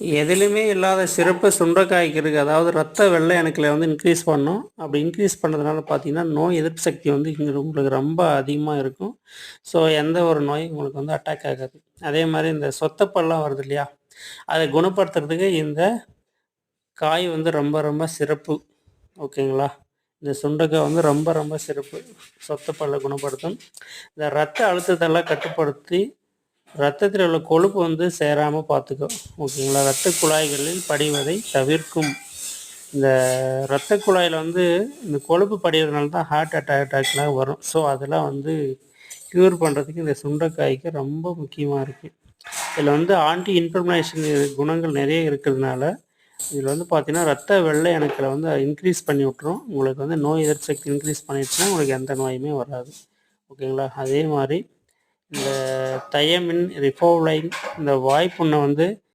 எதுலேயுமே இல்லாத சிறப்பு சுண்டைக்காய்க்கு இருக்குது அதாவது ரத்த வெள்ளை அணுக்களை வந்து இன்க்ரீஸ் பண்ணும். அப்படி இன்க்ரீஸ் பண்ணுறதுனால பார்த்தீங்கன்னா நோய் எதிர்ப்பு சக்தி வந்து இங்கே உங்களுக்கு ரொம்ப அதிகமாக இருக்கும். ஸோ எந்த ஒரு நோயும் உங்களுக்கு வந்து அட்டாக் ஆகாது. அதே மாதிரி இந்த சொத்தப்பல்லாம் வருது இல்லையா? அதை குணப்படுத்துறதுக்கு இந்த காய் வந்து ரொம்ப ரொம்ப சிறப்பு. ஓகேங்களா இந்த சுண்டைக்காய் வந்து ரொம்ப ரொம்ப சிறப்பு. சொத்தப்பல்லை குணப்படுத்தும். இந்த ரத்த அழுத்தத்தெல்லாம் கட்டுப்படுத்தி ரத்தத்தில் உள்ள கொழுப்பு வந்து சேராமல் பார்த்துக்கும் ஓகேங்களா? ரத்த குழாய்களில் படிவதை தவிர்க்கும். இந்த ரத்த குழாயில் வந்து இந்த கொழுப்பு படிவதனால தான் ஹார்ட் அட்டாக் அட்டாக்லாம் வரும். ஸோ அதெல்லாம் வந்து க்யூர் பண்ணுறதுக்கு இந்த சுண்டைக்காய்க்கு ரொம்ப முக்கியமாக இருக்குது இதில் வந்து ஆன்டி இன்ஃபர்மேஷன் குணங்கள் நிறைய இருக்கிறதுனால இதில் வந்து பார்த்தீங்கன்னா ரத்த வெள்ளை அணுக்களை வந்து இன்க்ரீஸ் பண்ணி விட்ரும் உங்களுக்கு வந்து நோய் எதிர்ப்பு சக்தி இன்க்ரீஸ் பண்ணிடுச்சுன்னா உங்களுக்கு எந்த நோயுமே வராது. ஓகேங்களா? அதே மாதிரி இந்த தயமின் ரிஃபோலைன் இந்த வாய்ப்புண்ணை வந்து